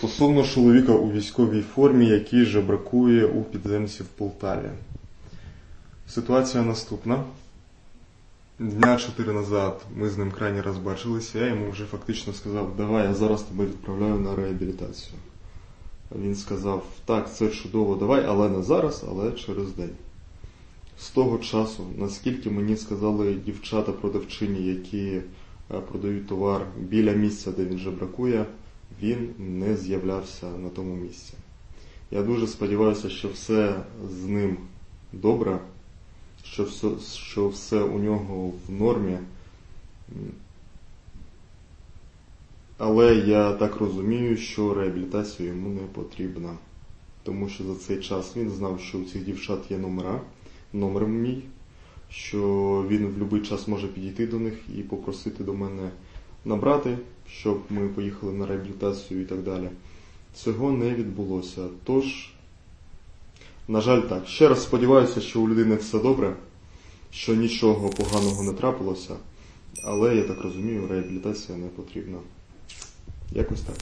Стосовно чоловіка у військовій формі, який жебракує у підземці в Полтаві. Ситуація наступна. Дня чотири назад ми з ним крайній раз бачилися, я йому вже фактично сказав, давай я зараз тебе відправляю на реабілітацію. Він сказав, так, це чудово, давай, але не зараз, але через день. З того часу, наскільки мені сказали дівчата-продавчині, які е, продають товар біля місця, де він жебракує, він не з'являвся на тому місці. Я дуже сподіваюся, що все з ним добре, що все, що все у нього в нормі. Але я так розумію, що реабілітація йому не потрібна. Тому що за цей час він знав, що у цих дівчат є номера, номер мій, що він в будь-який час може підійти до них і попросити до мене набрати, щоб ми поїхали на реабілітацію і так далі. Цього не відбулося. Тож, на жаль, так. Ще раз сподіваюся, що у людини все добре, що нічого поганого не трапилося, але я так розумію, реабілітація не потрібна. Якось так.